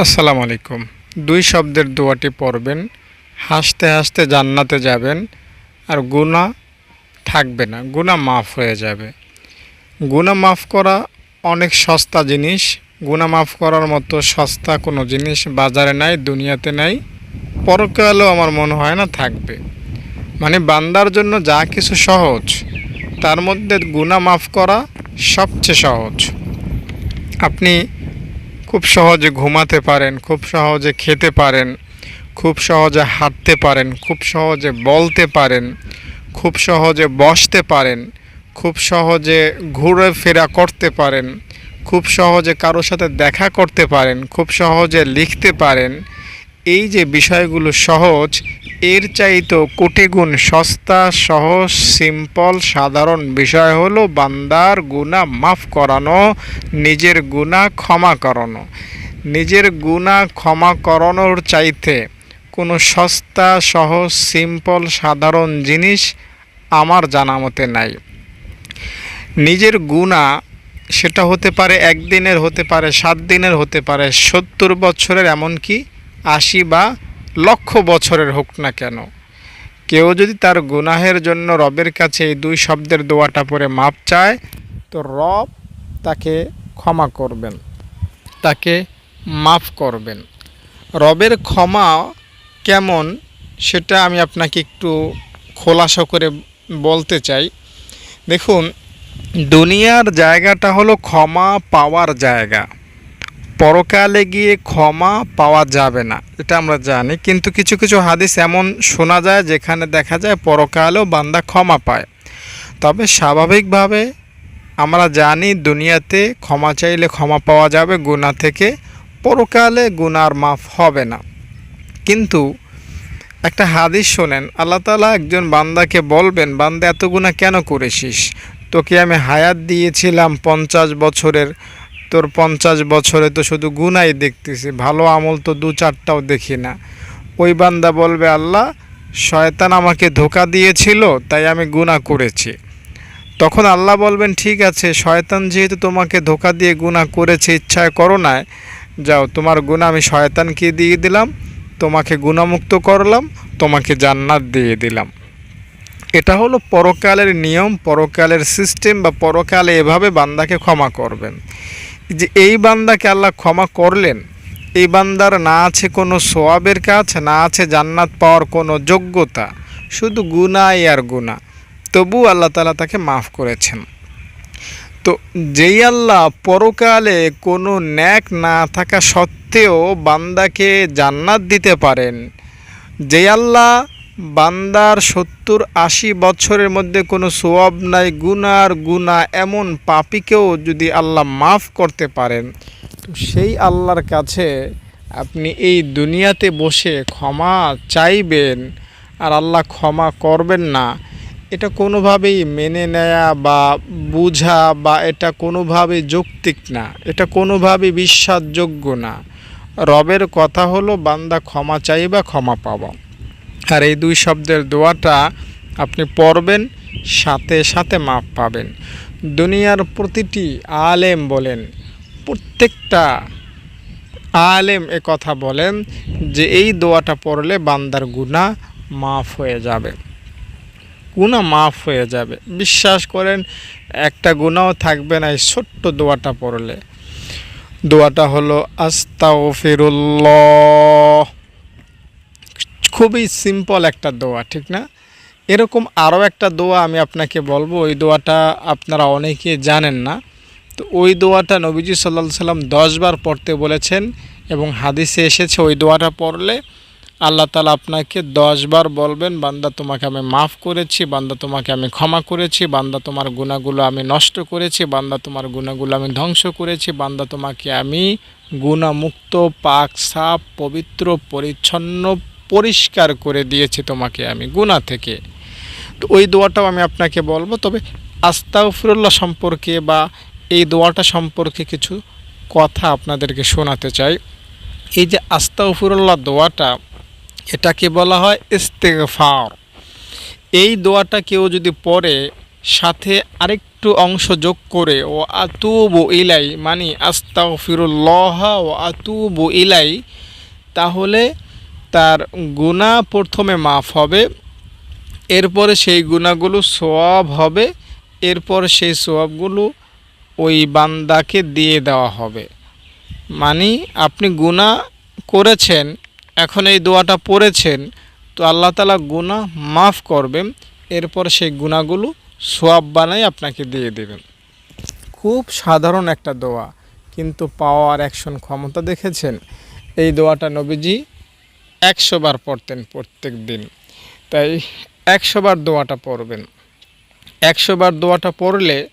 আসসালামু আলাইকুম। দুই শব্দের দোয়াটি পড়বেন, হাসতে হাসতে জান্নাতে যাবেন, আর গুণা থাকবে না গুণা মাফ হয়ে যাবে। গুণা মাফ করা অনেক সস্তা জিনিস গুণা মাফ করার মতো সস্তা কোনো জিনিস বাজারে নাই, দুনিয়াতে নাই, পরকালেও আমার মনে হয় না থাকবে। মানে বান্দার জন্য যা কিছু সহজ, তার মধ্যে গুণা মাফ করা সবচেয়ে সহজ। আপনি খুব সহজে ঘুমাতে পারেন, খুব সহজে খেতে পারেন, খুব সহজে হাঁটতে পারেন, খুব সহজে বলতে পারেন, খুব সহজে বসতে পারেন, খুব সহজে ঘুরে ফেরা করতে পারেন, খুব সহজে কারোর সাথে দেখা করতে পারেন, খুব সহজে লিখতে পারেন। এই যে বিষয়গুলো সহজ এর চাইতো কোটি গুণ সস্তা, সহজ সিম্পল সাধারণ বিষয় হলো বান্দার গুণা মাফ করানো, নিজের গুণা ক্ষমা করানো। নিজের গুণা ক্ষমা করানোর চাইতে কোনো সস্তা, সহজ সিম্পল সাধারণ জিনিস আমার জানা মতে নাই। নিজের গুণা সেটা হতে পারে একদিনের, হতে পারে সাত দিনের, হতে পারে সত্তর বছরের, এমনকি আশি বা লক্ষ বছরের হোক না কেন, কেউ যদি তার গুনাহের জন্য রবের কাছে এই দুই শব্দের দোয়াটা পরে মাপ চায়, তো রব তাকে ক্ষমা করবেন, তাকে মাফ করবেন। রবের ক্ষমা কেমন সেটা আমি আপনাকে একটু খোলাসা করে বলতে চাই। দেখুন, দুনিয়ার জায়গাটা হলো ক্ষমা পাওয়ার জায়গা। পরকালে গিয়ে ক্ষমা পাওয়া যাবে না, এটা আমরা জানি। কিন্তু কিছু কিছু হাদিস এমন শোনা যায় যেখানে দেখা যায় পরকালেও বান্দা ক্ষমা পায়। তবে স্বাভাবিকভাবে আমরা জানি দুনিয়াতে ক্ষমা চাইলে ক্ষমা পাওয়া যাবে গুণা থেকে পরকালে গুনার মাফ হবে না। কিন্তু একটা হাদিস শোনেন, আল্লাহ তালা একজন বান্দাকে বলবেন, বান্দা, এত গুণা কেন করেছিস? তোকে আমি হায়াত দিয়েছিলাম পঞ্চাশ বছরের তোর পঞ্চাশ বছরে তো শুধু গুনাই দেখতেছি। ভালো আমল তো দু চারটাও দেখি না। ওই বান্দা বলবে, আল্লাহ, শয়তান আমাকে ধোকা দিয়েছিল, তাই আমি গুনাহ করেছি। তখন আল্লাহ বলবেন, ঠিক আছে, শয়তান যেহেতু তোমাকে ধোকা দিয়ে গুনাহ করেছে, ইচ্ছায় করো না যাও, তোমার গুণা আমি শয়তানকে দিয়ে দিলাম, তোমাকে গুণামুক্ত করলাম, তোমাকে জান্নাত দিয়ে দিলাম। এটা হলো পরকালের নিয়ম, পরকালের সিস্টেম, বা পরকালে এভাবে বান্দাকে ক্ষমা করবেন। যে এই বান্দাকে আল্লাহ ক্ষমা করলেন, এই বান্দার না আছে কোনো সোয়াবের কাজ, না আছে জান্নাত পাওয়ার কোনো যোগ্যতা, শুধু গুনাই আর গুণা তবু আল্লাহ তালা তাকে মাফ করেছেন। তো যেই আল্লাহ পরকালে কোনো ন্যাক না থাকা সত্ত্বেও বান্দাকে জান্নাত দিতে পারেন যে আল্লাহ বান্দার সত্তর আশি বছরের মধ্যে কোনো সোয়াব নাই, গুনার গুণা এমন পাপিকেও যদি আল্লাহ মাফ করতে পারেন, তো সেই আল্লাহর কাছে আপনি এই দুনিয়াতে বসে ক্ষমা চাইবেন আর আল্লাহ ক্ষমা করবেন না। এটা কোনোভাবেই মেনে নেয়া বা বুঝা বা এটা কোনোভাবেই যৌক্তিক না, এটা কোনোভাবেই বিশ্বাসযোগ্য না। রবের কথা হলো, বান্দা ক্ষমা চাইবা ক্ষমা পাবা। আর এই দুই শব্দের দোয়াটা আপনি পড়বেন, সাথে সাথে মাপ পাবেন। দুনিয়ার প্রতিটি আলেম বলেন, প্রত্যেকটা আলেম এ কথা বলেন যে এই দোয়াটা পড়লে বান্দার গুণা মাফ হয়ে যাবে। গুণা মাফ হয়ে যাবে। বিশ্বাস করেন, একটা গুণাও থাকবে না এই ছোট্ট দোয়াটা পড়লে। দোয়াটা হলো আস্তাও ফিরুল্লাহ খুবই সিম্পল একটা দোয়া, ঠিক না? এরকম আরও একটা দোয়া আমি আপনাকে বলব, ওই দোয়াটা আপনারা অনেকে জানেন না। তো ওই দোয়াটা নবীজি সাল্লা সাল্লাম দশবার পড়তে বলেছেন এবং হাদিসে এসেছে, ওই দোয়াটা পড়লে আল্লাহ তালা আপনাকে দশবার বলবেন, বান্দা তোমাকে আমি মাফ করেছি, বান্দা তোমাকে আমি ক্ষমা করেছি, বান্দা তোমার গুণাগুলো আমি নষ্ট করেছি, বান্দা তোমার গুণাগুলো আমি ধ্বংস করেছি, বান্দা তোমাকে আমি গুণামুক্ত পাক সাপ পবিত্র, পরিচ্ছন্ন পরিষ্কার করে দিয়েছি তোমাকে আমি গুণা থেকে। তো ওই দোয়াটাও আমি আপনাকে বলব, তবে আস্তাগফিরুল্লাহ সম্পর্কে বা এই দোয়াটা সম্পর্কে কিছু কথা আপনাদেরকে শোনাতে চাই। এই যে আস্তাগফিরুল্লাহ দোয়াটা, এটাকে বলা হয় ইস্তেগফার। এই দোয়াটা কেউ যদি পড়ে, সাথে আরেকটু অংশ যোগ করে, ও আতুবু ইলাই মানে আস্তাও ফিরুল্লাহ ও আতুবু ইলাই, তাহলে তার গুণা প্রথমে মাফ হবে, এরপরে সেই গুণাগুলো সোয়াব হবে, এরপর সেই সোয়াবগুলো ওই বান্দাকে দিয়ে দেওয়া হবে। মানে আপনি গুণা করেছেন, এখন এই দোয়াটা পড়েছেন, তো আল্লাহ তালা গুণা মাফ করবেন, এরপর সেই গুণাগুলো সোয়াব বানাই আপনাকে দিয়ে দেবেন। খুব সাধারণ একটা দোয়া, কিন্তু পাওয়ার অ্যাকশন ক্ষমতা দেখেছেন? এই দোয়াটা নবীজি একশো বার পড়তেন প্রত্যেক দিন। তাই একশো বার দোয়াটা পড়বেন। একশো বার দোয়াটা পড়লে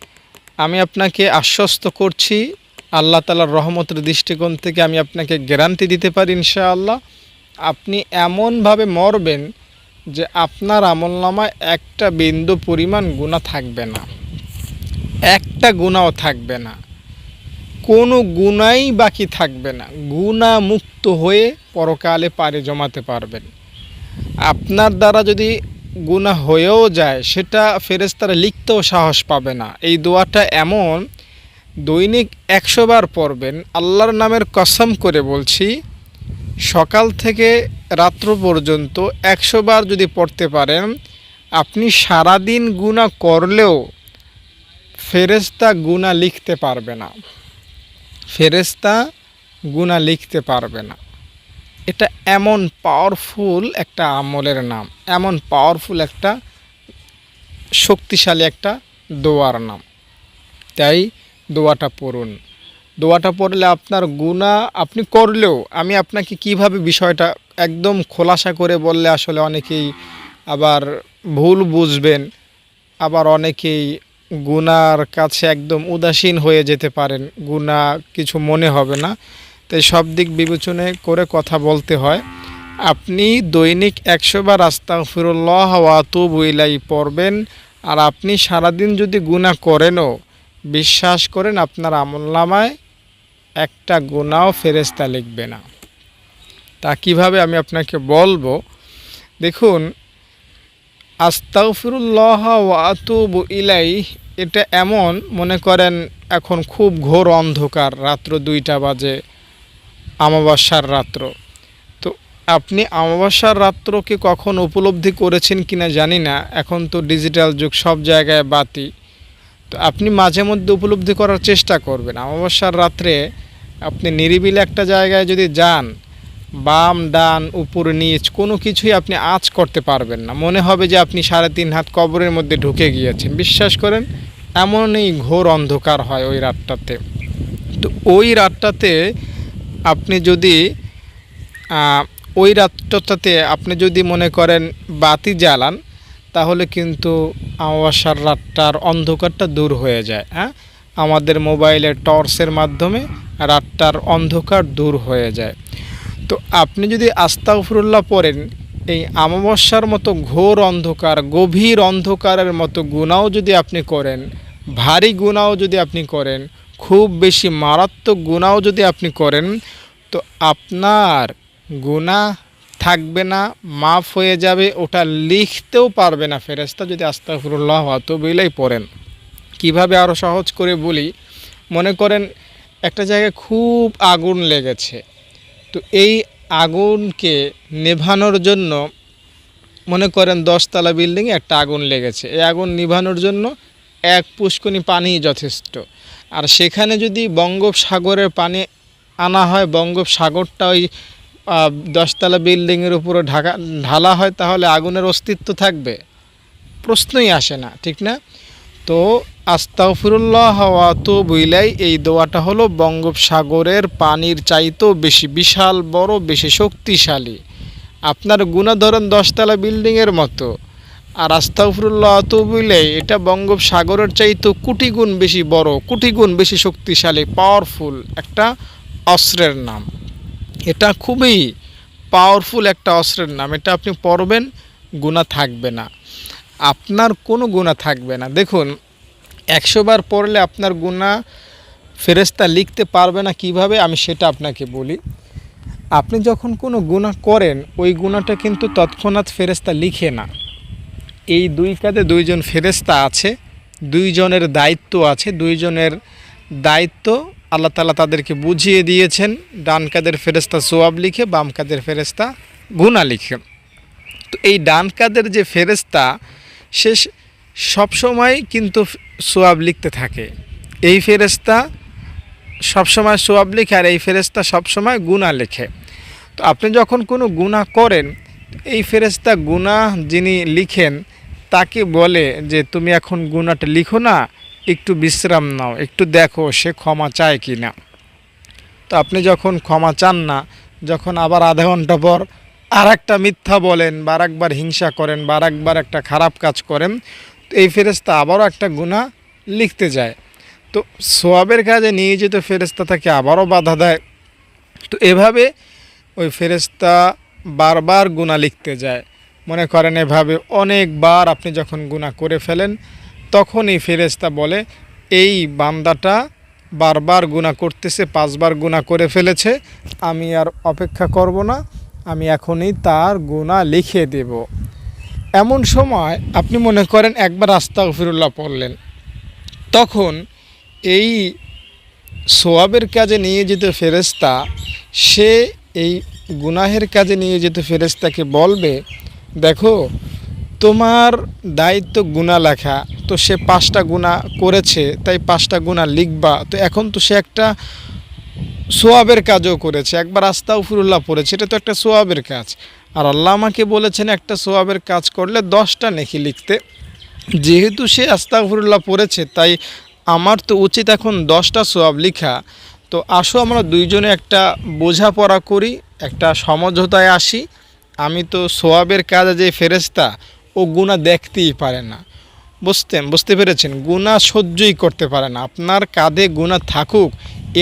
আমি আপনাকে আশ্বস্ত করছি, আল্লাহ তালার রহমতের দৃষ্টিকোণ থেকে আমি আপনাকে গ্যারান্টি দিতে পারি ইনশাআল্লাহ। আপনি এমনভাবে মরবেন যে আপনার আমলনামায় একটা বিন্দু পরিমাণ গুণা থাকবে না। একটা গুণাও থাকবে না। কোনো গুণাই বাকি থাকবে না। গুণা মুক্ত হয়ে পরকালে পারে জমাতে পারবেন। আপনার দ্বারা যদি গুণা হয়েও যায়, সেটা ফেরেস্তারা লিখতেও সাহস পাবে না। এই দোয়াটা এমন, দৈনিক একশো বার পড়বেন। আল্লাহর নামের কসম করে বলছি, সকাল থেকে রাত্র পর্যন্ত একশো বার যদি পড়তে পারেন, আপনি সারাদিন গুণা করলেও ফেরেস্তা গুণা লিখতে পারবে না। ফেরেস্তা গুণা লিখতে পারবে না। এটা এমন পাওয়ারফুল একটা আমলের নাম, এমন পাওয়ারফুল একটা শক্তিশালী একটা দোয়ার নাম। তাই দোয়াটা পড়ুন। দোয়াটা পড়লে আপনার গুণা আপনি করলেও, আমি আপনাকে কীভাবে বিষয়টা একদম খোলাসা করে বললে আসলে অনেকেই আবার ভুল বুঝবেন, আবার অনেকেই গুনার কাছে একদম উদাসীন হয়ে যেতে পারেন। গুণা কিছু মনে হবে না। তাই সব দিক বিবেচনা করে কথা বলতে হয়। আপনি দৈনিক একশো বার আস্তাগফিরুল্লাহ ওয়াতুব ইলাই পড়বেন। আর আপনি সারাদিন যদি গুণা করেনও, বিশ্বাস করেন আপনার আমলনামায় একটা গুণাও ফেরেস্তা লিখবে না। তা কীভাবে আমি আপনাকে বলব? দেখুন আস্তাগফিরুল্লাহ ওয়াতুব ইলাই এটা এমন, মনে করেন এখন খুব ঘোর অন্ধকার, রাত্র দুইটা বাজে, আমাবস্যার রাত্র। তো আপনি আমাবস্যার রাত্রকে কখন উপলব্ধি করেছেন কিনা জানি না, এখন তো ডিজিটাল যুগ, সব জায়গায় বাতি। তো আপনি মাঝে মধ্যে উপলব্ধি করার চেষ্টা করবেন। আমাবস্যার রাত্রে আপনি নিরিবিলি একটা জায়গায় যদি যান বাম, ডান, উপর, নিচ, কোনো কিছুই আপনি আঁচ করতে পারবেন না। মনে হবে যে আপনি সাড়ে তিন হাত কবরের মধ্যে ঢুকে গিয়েছেন। বিশ্বাস করেন, এমনই ঘোর অন্ধকার হয় ওই রাতটাতে। তো ওই রাতটাতে আপনি যদি ওই রাতটাতে আপনি যদি মনে করেন বাতি জ্বালান, তাহলে কিন্তু আমাবাসার রাতটার অন্ধকারটা দূর হয়ে যায় হ্যাঁ? আমাদের মোবাইলের টর্চের মাধ্যমে রাতটার অন্ধকার দূর হয়ে যায়। তো আপনি যদি আস্তাগফিরুল্লাহ পড়েন, এই আমাবস্যার মতো ঘোর অন্ধকার, গভীর অন্ধকারের মতো গুণাও যদি আপনি করেন, ভারী গুণাও যদি আপনি করেন, খুব বেশি মারাত্মক গুণাও যদি আপনি করেন, তো আপনার গুণা থাকবে না, মাফ হয়ে যাবে, ওটা লিখতেও পারবে না ফেরেস্তা যদি আস্তাগফিরুল্লাহ অতবিলাই পড়েন। কীভাবে আরও সহজ করে বলি, মনে করেন একটা জায়গায় খুব আগুন লেগেছে। তো এই আগুনকে নেভানোর জন্য মনে করেন দশতলা বিল্ডিংয়ে একটা আগুন লেগেছে। এই আগুন নিভানোর জন্য এক পুষ্কনি পানি যথেষ্ট। আর সেখানে যদি বঙ্গোপসাগরের পানি আনা হয়, বঙ্গোপসাগরটা ওই দশতলা বিল্ডিংয়ের উপরে ঢাকা, ঢালা হয়, তাহলে আগুনের অস্তিত্ব থাকবে? প্রশ্নই আসে না, ঠিক না? তো আস্তাগফিরুল্লাহ তো বইলাই এই দোয়াটা হলো বঙ্গোপসাগরের পানির চাইতেও বেশি বিশাল, বড়, বেশি শক্তিশালী। আপনার গুণা ধরেন দশতলা বিল্ডিংয়ের মতো। আর আস্তাগফিরুল্লাহ তো বুইলাই এটা বঙ্গোপসাগরের চাইতেও কোটি গুণ বেশি বড় কোটি গুণ বেশি শক্তিশালী পাওয়ারফুল একটা অস্ত্রের নাম। এটা খুবই পাওয়ারফুল একটা অস্ত্রের নাম। এটা আপনি পড়বেন গুণা থাকবে না। আপনার কোনো গুণা থাকবে না। দেখুন একশো বার পড়লে আপনার গুণা ফেরেস্তা লিখতে পারবে না কীভাবে, আমি সেটা আপনাকে বলি। আপনি যখন কোনো গুণা করেন, ওই গুণাটা কিন্তু তৎক্ষণাৎ ফেরেস্তা লিখে না। এই দুই কাঁধে দুইজন ফেরেস্তা আছে, দুইজনের দায়িত্ব আছে, দুইজনের দায়িত্ব আল্লাহ তালা তাদেরকে বুঝিয়ে দিয়েছেন, ডান কাদের ফেরেস্তা সোয়াব লিখে, বাম কাদের ফেরেস্তা গুণা লিখে। তো এই ডান কাদের যে ফেরেস্তা সে সবসময় কিন্তু সোয়াব লিখতে থাকে। এই ফেরেস্তা সবসময় সোয়াব লিখে আর এই ফেরেস্তা সবসময় গুণা লেখে। তো আপনি যখন কোনো গুণা করেন, এই ফেরেস্তা গুণা যিনি লিখেন, তাকে বলে যে, তুমি এখন গুণাটা লিখো না, একটু বিশ্রাম নাও, একটু দেখো সে ক্ষমা চায় কি না তো আপনি যখন ক্ষমা চান না, যখন আবার আধা ঘণ্টা পর আর একটা মিথ্যা বলেন বা একবার হিংসা করেন বা একবার একটা খারাপ কাজ করেন এই ফেরেস্তা আবারও একটা গুণা লিখতে যায়। তো সোয়াবের কাজে নিয়ে যেতে ফেরেস্তা তাকে আবারও বাধা দেয়। তো এভাবে ওই ফেরেস্তা বারবার গুণা লিখতে যায়। মনে করেন এভাবে অনেকবার আপনি যখন গুণা করে ফেলেন তখন এই ফেরেস্তা বলে, এই বান্দাটা বারবার গুণা করতেছে, পাঁচবার গুণা করে ফেলেছে, আমি আর অপেক্ষা করব না, আমি এখনই তার গুণা লিখে দেব। এমন সময় আপনি মনে করেন একবার আস্তাগফিরুল্লাহ পড়লেন। তখন এই সোয়াবের কাজে নিয়ে যেতে ফেরেস্তা সে এই গুনাহের কাজে নিয়ে যেতে ফেরেস্তাকে বলবে, দেখো, তোমার দায়িত্ব গুণা লেখা, তো সে পাঁচটা গুণা করেছে, তাই পাঁচটা গুণা লিখবা। তো এখন তো সে একটা সোয়াবের কাজও করেছে, একবার আস্তাগফিরুল্লাহ পড়েছে, এটা তো একটা সোয়াবের কাজ। আর আল্লাহ আমাকে বলেছেন একটা সোয়াবের কাজ করলে দশটা নেকি লিখতে। যেহেতু সে আস্তাগফিরুল্লাহ পড়েছে, তাই আমার তো উচিত এখন দশটা সোয়াব লিখা। তো আসো আমরা দুইজনে একটা বোঝাপড়া করি, একটা সমঝোতায় আসি। আমি তো সোয়াবের কাজে যে ফেরেস্তা ও গুণা দেখতেই পারে না। বুঝতেন, বুঝতে পেরেছেন? গুণা সহ্যই করতে পারে না। আপনার কাঁধে গুণা থাকুক,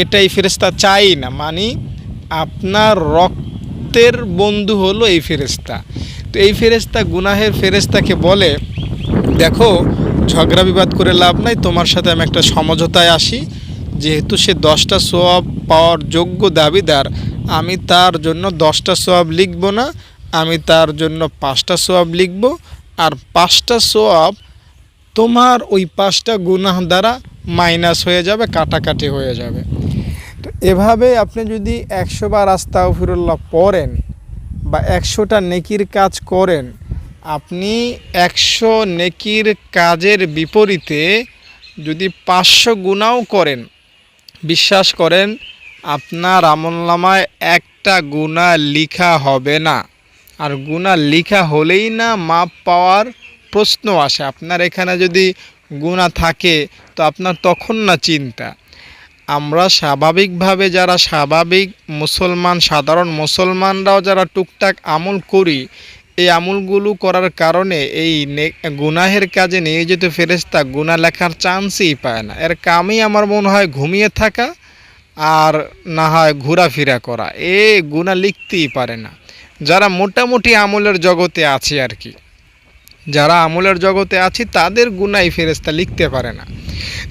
এটাই ফেরেস্তা চাই না। মানে আপনার রক্তের বন্ধু হলো এই ফেরেস্তা তো এই ফেরেস্তা গুনাহের ফেরেস্তাকে বলে, দেখো, ঝগড়া বিবাদ করে লাভ নাই, তোমার সাথে আমি একটা সমঝোতায় আসি। যেহেতু সে দশটা সোয়াব পাওয়ার যোগ্য দাবিদার, আমি তার জন্য দশটা সোয়াব লিখব না, আমি তার জন্য পাঁচটা সোয়াব লিখব। আর পাঁচটা সোয়াব তোমার ওই পাঁচটা গুনাহ দ্বারা মাইনাস হয়ে যাবে, কাটাকাটি হয়ে যাবে। তো এভাবে আপনি যদি একশো বার আস্তাগফিরুল্লাহ পড়েন বা একশোটা নেকির কাজ করেন, আপনি একশো নেকির কাজের বিপরীতে যদি পাঁচশো গুণাও করেন, বিশ্বাস করেন আপনার আমলনামায় একটা গুণা লিখা হবে না। আর গুণা লিখা হলেই না মাপ পাওয়ার প্রশ্ন আসে। আপনার এখানে যদি গুণা থাকে, তো আপনার তখন না চিন্তা। আমরা স্বাভাবিকভাবে যারা স্বাভাবিক মুসলমান, সাধারণ মুসলমানরাও যারা টুকটাক আমল করি, এই আমলগুলো করার কারণে এই গুনাহের কাজে নিয়ে যেতে ফেরেস্তা গুণা লেখার চান্সই পায় না। এর কামই আমার মনে হয় ঘুমিয়ে থাকা আর না হয় ঘোরাফেরা করা। এ গুণা লিখতেই পারে না। যারা মোটামুটি আমলের জগতে আছে আর কি। যারা আমলের জগতে আছি, তাদের গুনাই ফেরেস্তা লিখতে পারে না।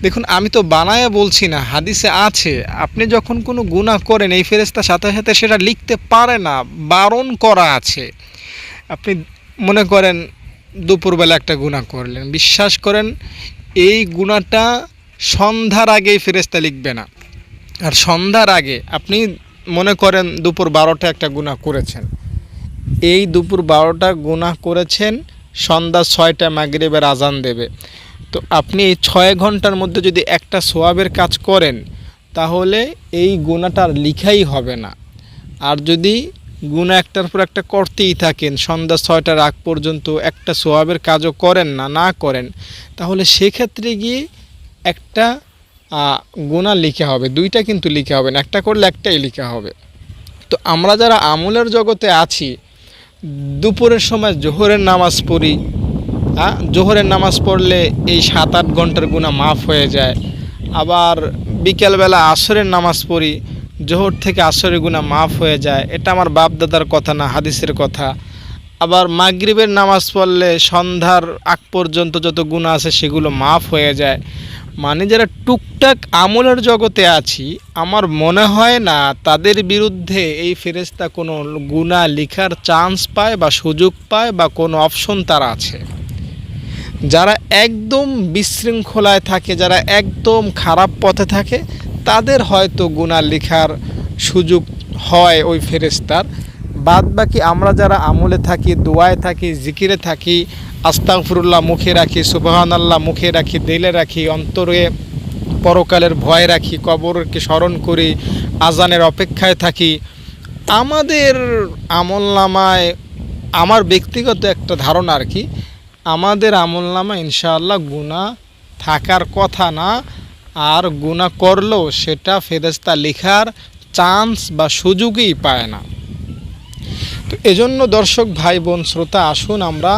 দেখুন, আমি তো বানায় বলছি না, হাদিসে আছে, আপনি যখন কোনো গুণা করেন, এই ফেরেস্তা সাথে সাথে সেটা লিখতে পারে না, বারণ করা আছে। আপনি মনে করেন, দুপুরবেলা একটা গুণা করলেন, বিশ্বাস করেন, এই গুণাটা সন্ধ্যার আগেই ফেরেস্তা লিখবে না। আর সন্ধ্যার আগে, আপনি মনে করেন, দুপুর বারোটা একটা গুণা করেছেন। এই দুপুর বারোটা গুণা করেছেন সন্ধ্যা ছয়টা মাগরিবের আজান দেবে। তো আপনি এই ছয় ঘণ্টার মধ্যে যদি একটা সোয়াবের কাজ করেন, তাহলে এই গুণাটা আর লিখাই হবে না। আর যদি গুণা একটার পর একটা করতেই থাকেন, সন্ধ্যা ছয়টার আগ পর্যন্ত একটা সোয়াবের কাজও করেন না না করেন, তাহলে সেক্ষেত্রে গিয়ে একটা গুণা লিখা হবে। দুইটা কিন্তু লিখা হবে না, একটা করলে একটাই লিখা হবে। তো আমরা যারা আমলের জগতে আছি দুপুরের সময় জোহরের নামাজ পড়ি। হ্যাঁ জোহরের নামাজ পড়লে এই সাত আট ঘণ্টার গুণা মাফ হয়ে যায়। আবার বিকেলবেলা আসরের নামাজ পড়ি, জোহর থেকে আসরের গুণা মাফ হয়ে যায়। এটা আমার বাপ দাদার কথা না, হাদিসের কথা। আবার মাগরিবের নামাজ পড়লে সন্ধ্যার আগ পর্যন্ত যত গুণা আছে সেগুলো মাফ হয়ে যায়। মানে যারা টুকটাক আমলের জগতে আছি, আমার মনে হয় না তাদের বিরুদ্ধে এই ফেরেস্তা কোনো গুণা লিখার চান্স পায় বা সুযোগ পায় বা কোনো অপশন তার আছে। যারা একদম বিশৃঙ্খলায় থাকে, যারা একদম খারাপ পথে থাকে, তাদের হয়তো গুণা লেখার সুযোগ হয় ওই ফেরেস্তার বাদ বাকি আমরা যারা আমলে থাকি, দোয়ায় থাকি, জিকিরে থাকি আস্তাগফিরুল্লাহ, মুখে রাখি সুবহান আল্লাহ মুখে রাখি, দিলে রাখি, অন্তরে পরকালের ভয় রাখি, কবরকে স্মরণ করি, আজানের অপেক্ষায় থাকি। আমাদের আমল নামায় আমার ব্যক্তিগত একটা ধারণা আর কি, আমাদের আমল নামা ইনশাআল্লাহ গুণা থাকার কথা না, আর গুণা করলেও সেটা ফেরেস্তা লেখার চান্স বা সুযোগই পায় না। তো এজন্য দর্শক ভাই বোন শ্রোতা, আসুন আমরা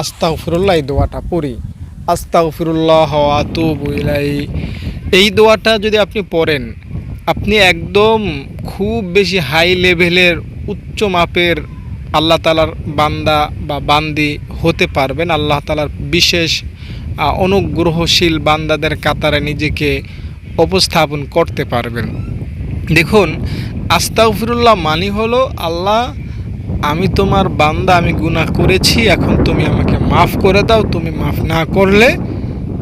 আস্তাগফিরুল্লাহ, এই দোয়াটা পড়ি। আস্তাগফিরুল্লাহ আতুবু ইলাই এই দোয়াটা যদি আপনি পড়েন, আপনি একদম খুব বেশি হাই লেভেলের, উচ্চ মাপের আল্লাহ তালার বান্দা বা বান্দি হতে পারবেন। আল্লাহ তালার বিশেষ অনুগ্রহশীল বান্দাদের কাতারে নিজেকে উপস্থাপন করতে পারবেন। দেখুন, আস্তাগফিরুল্লাহ মানি হলো আল্লাহ আমি তোমার বান্দা, আমি গুণা করেছি, এখন তুমি আমাকে মাফ করে দাও। তুমি মাফ না করলে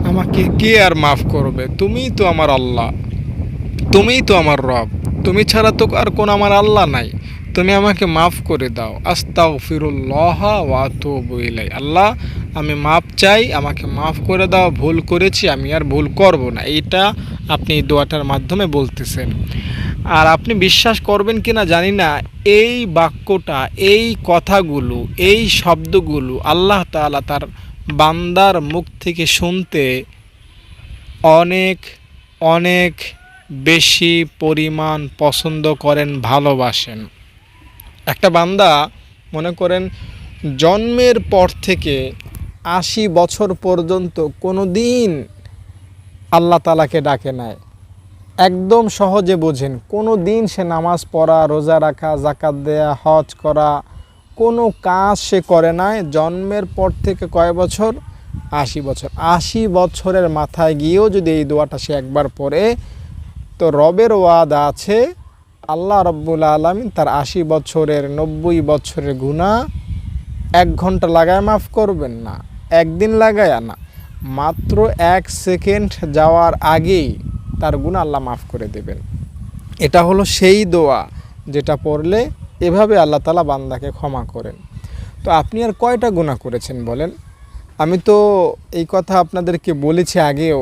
আমাকে কে আর মাফ করবে? তুমিই তো আমার আল্লাহ। তুমিই তো আমার রব। তুমি ছাড়া তো আর কোন আমার আল্লাহ নাই। তুমি আমাকে মাফ করে দাও। আস্তাও ফিরুল্লাহ ওয়াতুবু বইলাই আল্লাহ, আমি মাফ চাই, আমাকে মাফ করে দাও, ভুল করেছি, আমি আর ভুল করব না। এইটা আপনি দোয়াটার মাধ্যমে বলতেছেন। আর আপনি বিশ্বাস করবেন কি না জানি না, এই বাক্যটা, এই কথাগুলো, এই শব্দগুলো আল্লাহ তাআলা তার বান্দার মুখ থেকে শুনতে অনেক অনেক বেশি পরিমাণ পছন্দ করেন, ভালোবাসেন। একটা বান্দা মনে করেন জন্মের পর থেকে আশি বছর পর্যন্ত কোনো দিন আল্লাহ তালাকে ডাকে নাই। একদম সহজে বোঝেন কোনো দিন সে নামাজ পড়া, রোজা রাখা জাকাত দেয়া, হজ করা, কোনো কাজ সে করে নাই। জন্মের পর থেকে কয় বছর? আশি বছর। আশি বছরের মাথায় গিয়েও যদি এই দোয়াটা সে একবার পড়ে, তো রবের ওয়াদা আছে আল্লাহ রব্বুল আলমিন তার আশি বছরের, নব্বই বছরের গুণা এক ঘণ্টা লাগায় মাফ করবেন না, একদিন লাগায় না, মাত্র এক সেকেন্ড যাওয়ার আগেই তার গুণা আল্লাহ মাফ করে দেবেন। এটা হলো সেই দোয়া যেটা পড়লে এভাবে আল্লাহ তালা বান্দাকে ক্ষমা করেন। তো আপনি আর কয়টা গুণা করেছেন বলেন? আমি তো এই কথা আপনাদেরকে বলেছি আগেও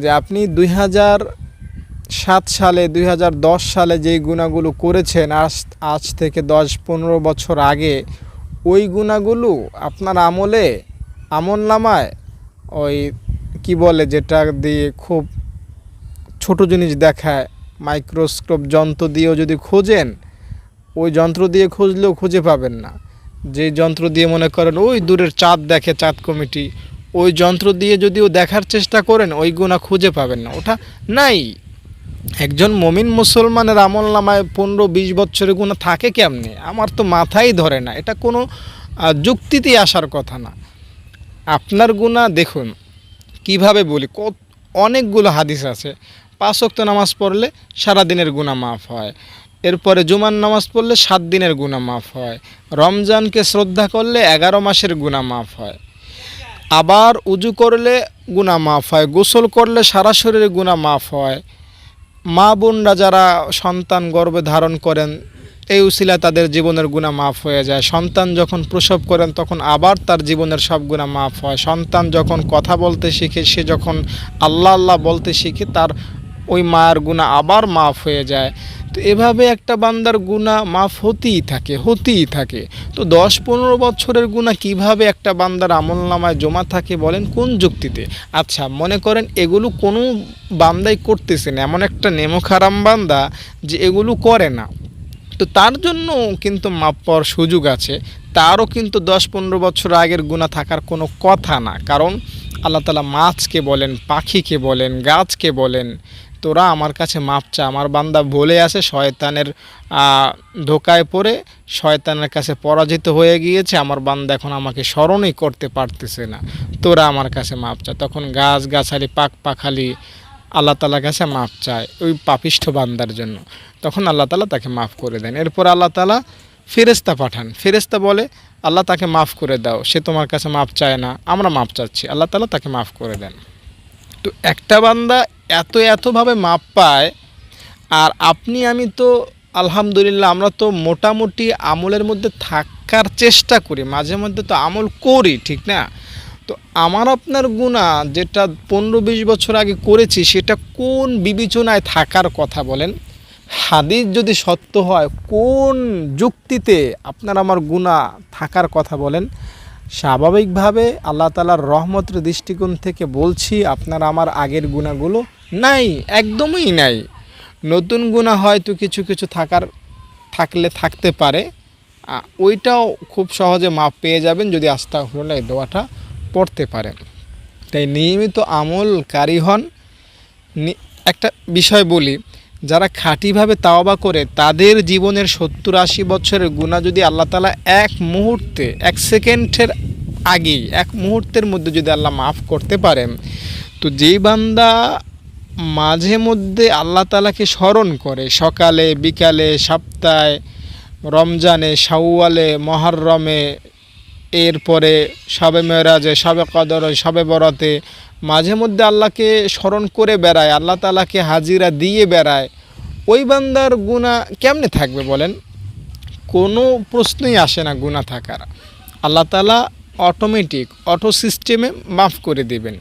যে আপনি দুই হাজার সাত সালে, দুই হাজার দশ সালে যেই গুণাগুলো করেছেন, আজ আজ থেকে দশ পনেরো বছর আগে, ওই গুণাগুলো আপনার আমলে, আমল নামায়, ওই কি বলে যেটা দিয়ে খুব ছোট জিনিস দেখায় মাইক্রোস্কোপ যন্ত্র দিয়েও যদি খোঁজেন, ওই যন্ত্র দিয়ে খুঁজলেও খুঁজে পাবেন না। যে যন্ত্র দিয়ে মনে করেন, ওই দূরের চাঁদ দেখে চাঁদ কমিটি। ওই যন্ত্র দিয়ে যদিও দেখার চেষ্টা করেন, ওই গুণা খুঁজে পাবেন না। ওটা নাই। একজন মমিন মুসলমানের আমল নামায় পনেরো বিশ বছরের গুণা থাকে কেমনে? আমার তো মাথাই ধরে না। এটা কোনো আহ, যুক্তিতেই আসার কথা না। আপনার গুণা দেখুন কীভাবে বলি কত অনেকগুলো হাদিস আছে। পাঁচ ওয়াক্ত নামাজ পড়লে সারা দিনের গুণা মাফ হয়। এরপরে জুমার নামাজ পড়লে সাত দিনের গুণা মাফ হয়। রমজানকে শ্রদ্ধা করলে এগারো মাসের গুণা মাফ হয়। আবার উজু করলে গুণা মাফ হয়। গোসল করলে সারা শরীরে গুণা মাফ হয়। মা বোনরা যারা সন্তান গর্ভে ধারণ করেন, এই উসিলা তাদের জীবনের গুণা মাফ হয়ে যায়। সন্তান যখন প্রসব করেন, তখন আবার তার জীবনের সব গুণা মাফ হয়। সন্তান যখন কথা বলতে শিখে, সে যখন আল্লাহ আল্লাহ বলতে শিখে, তার ওই মায়ের গুণা আবার মাফ হয়ে যায়। তো এভাবে একটা বান্দার গুণা মাফ হতেই থাকে হতেই থাকে। তো দশ পনেরো বছরের গুণা কীভাবে একটা বান্দার আমল নামায় জমা থাকে বলেন কোন যুক্তিতে? আচ্ছা মনে করেন এগুলো কোনো বান্দাই করতেছে না, এমন একটা নেমখারাম বান্দা যে এগুলো করে না। তো তার জন্য কিন্তু মাপ পাওয়ার সুযোগ আছে। তারও কিন্তু দশ পনেরো বছর আগের গুণা থাকার কোনো কথা না। কারণ আল্লাহ তালা মাছকে বলেন, পাখিকে বলেন, গাছকে বলেন তোরা আমার কাছে মাপ চা। আমার বান্দা বলে আসে, শয়তানের ধোকায় পড়ে শয়তানের কাছে পরাজিত হয়ে গিয়েছে। আমার বান্দা এখন আমাকে স্মরণই করতে পারতেছে না। তোরা আমার কাছে মাপ চা। তখন গাছ গাছালি পাক পাখালি আল্লাহ তালার কাছে মাপ চায় ওই পাপিষ্ঠ বান্দার জন্য। তখন আল্লাহ তালা তাকে মাফ করে দেন। এরপর আল্লাহ তালা ফেরেস্তা পাঠান। ফেরেস্তা বলে, আল্লাহ তাকে মাফ করে দাও। সে তোমার কাছে মাফ চায় না। আমরা মাফ চাচ্ছি। আল্লাহ তালা তাকে মাফ করে দেন। তো একটা বান্দা এত এতভাবে মাপ পায়, আর আপনি আমি তো, আলহামদুলিল্লাহ আমরা তো মোটামুটি আমলের মধ্যে থাকার চেষ্টা করি, মাঝে মধ্যে তো আমল করি, ঠিক না? তো আমার আপনার গুণা যেটা পনেরো বিশ বছর আগে করেছি, সেটা কোন বিবেচনায় থাকার কথা বলেন? হাদিস যদি সত্য হয়, কোন যুক্তিতে আপনার আমার গুণা থাকার কথা বলেন? স্বাভাবিকভাবে আল্লাহ তালার রহমতের দৃষ্টিকোণ থেকে বলছি, আপনার আমার আগের গুণাগুলো নাই, একদমই নাই। নতুন গুণা হয়তো কিছু কিছু থাকার, থাকলে থাকতে পারে। ওইটাও খুব সহজে মাপ পেয়ে যাবেন যদি আস্থা হলে দোয়াটা পড়তে পারেন। তাই নিয়মিত আমলকারী হন। একটা বিষয় বলি, যারা খাঁটিভাবে তাওবা করে, তাদের জীবনের সত্তর আশি বছরের গুণা যদি আল্লাহ তালা এক মুহূর্তে, এক সেকেন্ডের আগেই, এক মুহূর্তের মধ্যে যদি আল্লাহ মাফ করতে পারেন, তো যেই বান্দা মাঝে মধ্যে আল্লাহ তালাকে স্মরণ করে। সকালে, বিকালে, সপ্তাহে, রমজানে, শাওয়ালে, মহরমে, এরপরে সবে মেরাজে, সবে কদরে, সবে বরাতে মাঝে মধ্যে আল্লাহকে স্মরণ করে বেড়ায়, আল্লাহ তালাকে হাজিরা দিয়ে বেড়ায়। ওই বান্দার গুণা কেমনে থাকবে বলেন? কোনো প্রশ্নই আসে না গুণা থাকার। আল্লাহ তালা অটোমেটিক অটো সিস্টেমে মাফ করে দেবেন।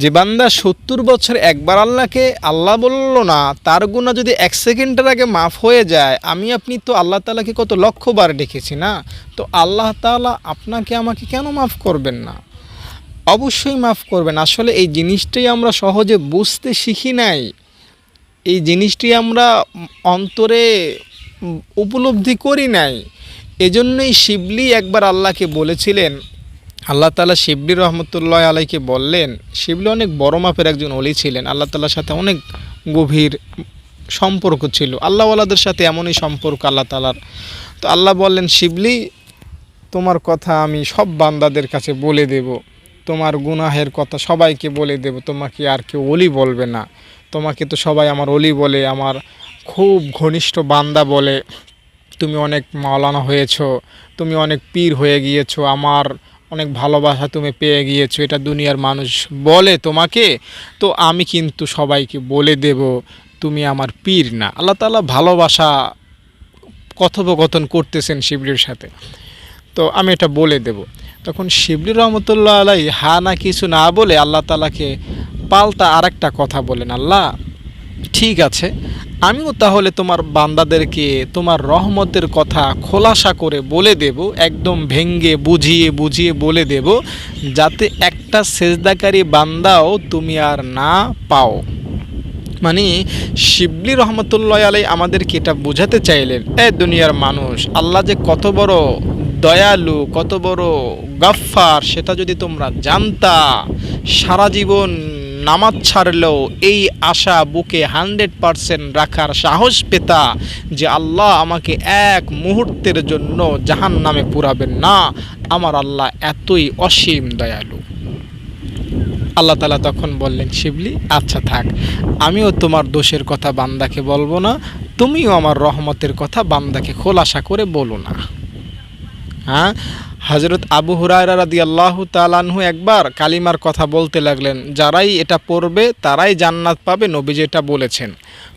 যে বান্দা সত্তর বছর একবার আল্লাহকে, আল্লাহ বলল না, তার গুণা যদি এক সেকেন্ডের আগে মাফ হয়ে যায়, আমি আপনি তো আল্লাহ তালাকে কত লক্ষবার ডেকেছি না? তো আল্লাহ তালা আপনাকে আমাকে কেন মাফ করবেন না? অবশ্যই মাফ করবেন। আসলে এই জিনিসটাই আমরা সহজে বুঝতে শিখি নাই। এই জিনিসটি আমরা অন্তরে উপলব্ধি করি নাই। এজন্যই শিবলি একবার আল্লাহকে বলেছিলেন আল্লাহ তালা শিবলি রহমতুল্লাহ আলাইকে বললেন, শিবলি অনেক বড় মাপের একজন অলি ছিলেন। আল্লাহ তালার সাথে অনেক গভীর সম্পর্ক ছিল। আল্লাহওয়ালাদের সাথে এমনই সম্পর্ক আল্লাহ তালার তো আল্লাহ বললেন, শিবলি, তোমার কথা আমি সব বান্দাদের কাছে বলে দেব। তোমার গুনাহের কথা সবাইকে বলে দেব। তোমাকে আর কেউ অলি বলবে না। তোমাকে তো সবাই আমার অলি বলে, আমার খুব ঘনিষ্ঠ বান্দা বলে। তুমি অনেক মাওলানা হয়েছ। তুমি অনেক পীর হয়ে গিয়েছো। আমার অনেক ভালোবাসা তুমি পেয়ে গিয়েছো, এটা দুনিয়ার মানুষ বলে তোমাকে, তো আমি কিন্তু সবাইকে বলে দেব, তুমি আমার পীর না। আল্লাহ তালা ভালোবাসা কথোপকথন করতেছেন শিবলির সাথে। তো আমি এটা বলে দেব। তখন শিবলি রহমতুল্লাহ আলাই হা না কিছু না বলে আল্লাহ তালাকে পাল্টা আরেকটা কথা বলেন, আল্লাহ ঠিক আছে। আমিও তাহলে তোমার বান্দাদেরকে তোমার রহমতের কথা খোলাসা করে বলে দেব, একদম ভেঙ্গে বুঝিয়ে বুঝিয়ে বলে দেব, যাতে একটা সেজদাকারী বান্দাও তুমি আর না পাও। মানে শিবলি রহমতুল্লাহ আলাই আমাদেরকে এটা বোঝাতে চাইলেন, এ দুনিয়ার মানুষ, আল্লাহ যে কত বড় দয়ালু, কত বড় গাফফার, সেটা যদি তোমরা জানতা, সারা জীবন নামাজ ছাড়লেও এই আশা বুকে হান্ড্রেড পারসেন্ট রাখার সাহস পেতা যে আল্লাহ আমাকে এক মুহূর্তের জন্য জাহান নামে পুরাবেন না। আমার আল্লাহ এতই অসীম দয়ালু। আল্লাহ তালা তখন বললেন, শিবলি আচ্ছা থাক, আমিও তোমার দোষের কথা বান্দাকে বলব না, তুমিও আমার রহমতের কথা বান্দাকে খোলাসা করে বলো না। হ্যাঁ? হজরত আবু হুরায়রা রাদি আল্লাহ তালানহু একবার কালিমার কথা বলতে লাগলেন, যারাই এটা পড়বে তারাই জান্নাত পাবে, নবী যেটা বলেছেন।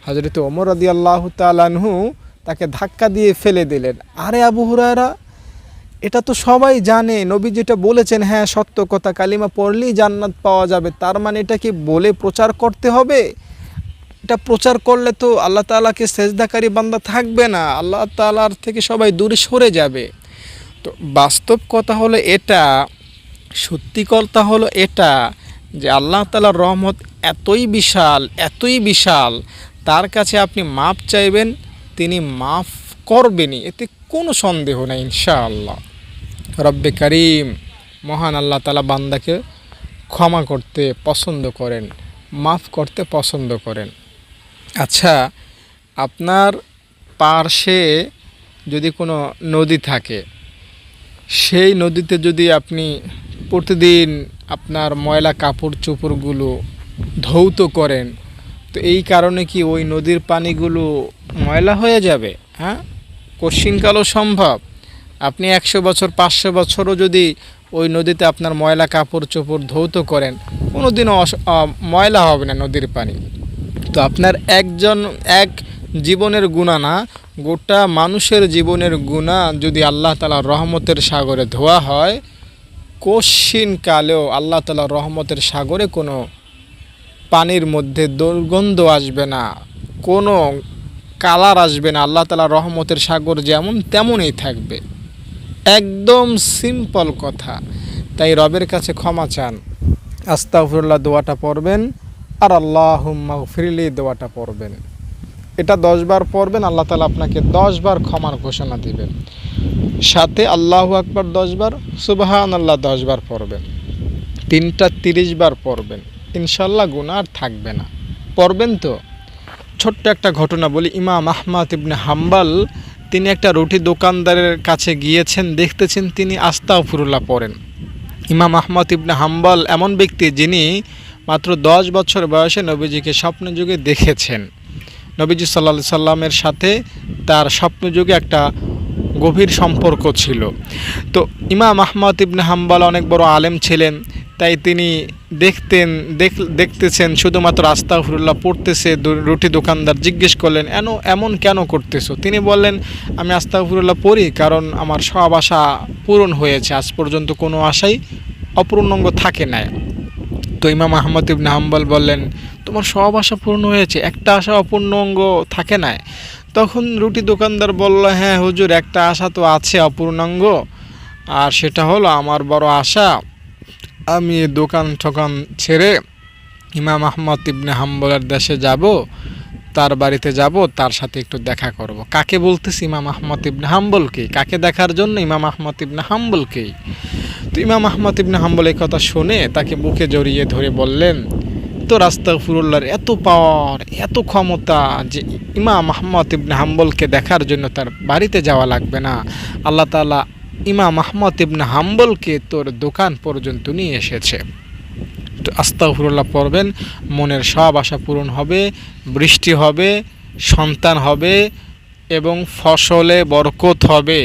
হজরত ওমর রাদি আল্লাহ তালানহু তাকে ধাক্কা দিয়ে ফেলে দিলেন। আরে আবু হুরায়রা, এটা তো সবাই জানে, নবী যেটা বলেছেন হ্যাঁ সত্য কথা, কালিমা পড়লেই জান্নাত পাওয়া যাবে, তার মানে এটা কি বলে প্রচার করতে হবে? এটা প্রচার করলে তো আল্লাহ তাআলাকে সেজদাকারী বান্দা থাকবে না, আল্লাহ তাআলার থেকে সবাই দূরে সরে যাবে। তো বাস্তব কথা হলো এটা, সত্যি কথা হলো এটা যে আল্লাহ তাআলার রহমত এতই বিশাল এতই বিশাল, তার কাছে আপনি মাপ চাইবেন, তিনি মাফ করবেনই। এতে কোনো সন্দেহ নেই ইনশাআল্লাহ। রব্বে করিম, মহান আল্লাহ তালা বান্দাকে ক্ষমা করতে পছন্দ করেন, মাফ করতে পছন্দ করেন। আচ্ছা আপনার পার্শ্বে যদি কোনো নদী থাকে সেই নদীতে যদি আপনি প্রতিদিন আপনার ময়লা কাপড় চোপড়গুলো ধৌত করেন, তো এই কারণে কি ওই নদীর পানিগুলো ময়লা হয়ে যাবে? হ্যাঁ? কশিনকালও সম্ভব। আপনি একশো বছর, পাঁচশো বছরও যদি ওই নদীতে আপনার ময়লা কাপড় চোপড় ধৌত করেন কোনো দিনও ময়লা হবে না নদীর পানি। তো আপনার একজন, এক জীবনের গুণা না গোটা মানুষের জীবনের গুণা যদি আল্লাহ তালা রহমতের সাগরে ধোয়া হয় কশিন কালেও আল্লাহ তালা রহমতের সাগরে কোনো পানির মধ্যে দুর্গন্ধ আসবে না, কোনো কালার আসবে না, আল্লাহ তালা রহমতের সাগর যেমন তেমনই থাকবে। একদম সিম্পল কথা। তাই রবের কাছে ক্ষমা চান। আস্তাফরুল্লাহ দোয়াটা পড়বেন আর আল্লাহ ফিরলি দোয়াটা পড়বেন। এটা দশবার পড়বেন, আল্লাহ তালা আপনাকে দশবার ক্ষমার ঘোষণা দিবেন। সাথে আল্লাহ আকবার দশবার সুবাহান আল্লাহ দশবার পড়বেন। তিনটা তিরিশ বার পড়বেন। ইনশাল্লাহ গুনাহ আর থাকবে না। পড়বেন তো? ছোট্ট একটা ঘটনা বলি, ইমাম আহমাদ ইবনে হাম্বাল, তিনি একটা রুটি দোকানদারের কাছে গিয়েছেন, দেখতেছেন তিনি আস্তাফুরুল্লাহ পড়েন। ইমাম আহমদ ইবনে হাম্বাল এমন ব্যক্তি যিনি মাত্র দশ বছর বয়সে নবীজিকে স্বপ্নযুগে দেখেছেন। নবীজি সাল্লা সাল্লামের সাথে তার স্বপ্নযুগে একটা গভীর সম্পর্ক ছিল। তো ইমাম আহমদ ইবনে হাম্বাল অনেক বড় আলেম ছিলেন, তাই তিনি দেখতেন, দেখ, দেখতেছেন, শুধুমাত্র আস্তাফরুল্লাহ পড়তেছে রুটি দোকানদার জিজ্ঞেস করলেন, এন, এমন কেন করতেছো? তিনি বললেন, আমি আস্তা আস্তাফরুল্লাহ পড়ি কারণ আমার সব আশা পূরণ হয়েছে, আজ পর্যন্ত কোনো আশাই অপূর্ণাঙ্গ থাকে না তো ইমাম আহমদ ইবনে হাম্বল বললেন, তোমার সব আশা পূর্ণ হয়েছে, একটা আশা অপূর্ণ অঙ্গ থাকে না তখন রুটি দোকানদার বলল হ্যাঁ হুজুর, একটা আশা তো আছে অপূর্ণাঙ্গ আর সেটা হলো আমার বড় আশা, আমি দোকান ঠোকান ছেড়ে ইমাম আহমদ ইবনে হাম্বলের দেশে যাব, তার বাড়িতে যাব, তার সাথে একটু দেখা করব। কাকে বলতেছি ইমাম আহমদ ইবনে হাম্বলকে কাকে দেখার জন্য ইমাম আহমদ ইবনে হাম্বলকেই? তো ইমাম আহমদ ইবনে হাম্বল এই কথা শুনে তাকে বুকে জড়িয়ে ধরে বললেন তো রাস্তা ফুরুল্লার এত পাওয়ার, এত ক্ষমতা যে ইমাম আহমদ ইবনে হাম্বলকে দেখার জন্য তার বাড়িতে যাওয়া লাগবে না। আল্লাহ তাআলা ইমাম আহমদ ইবনে হাম্বলকে তোর দোকান পর্যন্ত নিয়ে এসেছে। তো আস্তাগফিরুল্লাহ পড়বেন, মনের সব আশা পূরণ হবে, বৃষ্টি হবে, সন্তান হবে এবং ফসলে বরকত হবে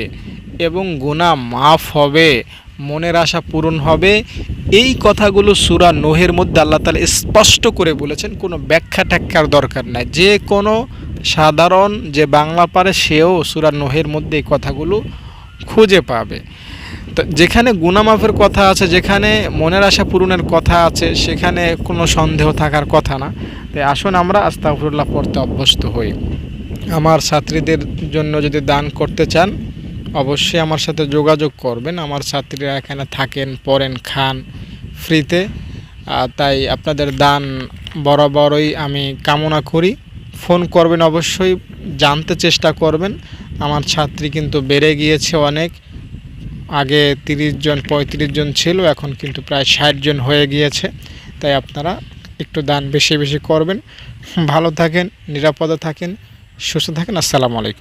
এবং গুণা মাফ হবে। মনের আশা পূরণ হবে। এই কথাগুলো সুরা নোহের মধ্যে আল্লাহ তালা স্পষ্ট করে বলেছেন, কোনো ব্যাখ্যা ট্যাখ্যার দরকার নাই। যে কোনো সাধারণ যে বাংলা পারে, সেও সুরা নোহের মধ্যে এই কথাগুলো খুঁজে পাবে। তো যেখানে গুনামাফের কথা আছে, যেখানে মনের আশা পূরণের কথা আছে, সেখানে কোনো সন্দেহ থাকার কথা না। তাই আসুন আমরা আস্তাগফিরুল্লাহ পড়তে অভ্যস্ত হই। আমার ছাত্রীদের জন্য যদি দান করতে চান অবশ্যই আমার সাথে যোগাযোগ করবেন। আমার ছাত্রীরা এখানে থাকেন, পড়েন, খান ফ্রিতে। তাই আপনাদের দান বরাবরই আমি কামনা করি। ফোন করবেন অবশ্যই, জানতে চেষ্টা করবেন। আমার ছাত্রী কিন্তু বেড়ে গিয়েছে অনেক। আগে তিরিশ জন, পঁয়ত্রিশ জন ছিল, এখন কিন্তু প্রায় ষাট জন হয়ে গিয়েছে। তাই আপনারা একটু দান বেশি বেশি করবেন। ভালো থাকেন, নিরাপদে থাকেন, সুস্থ থাকেন। আসসালামু আলাইকুম।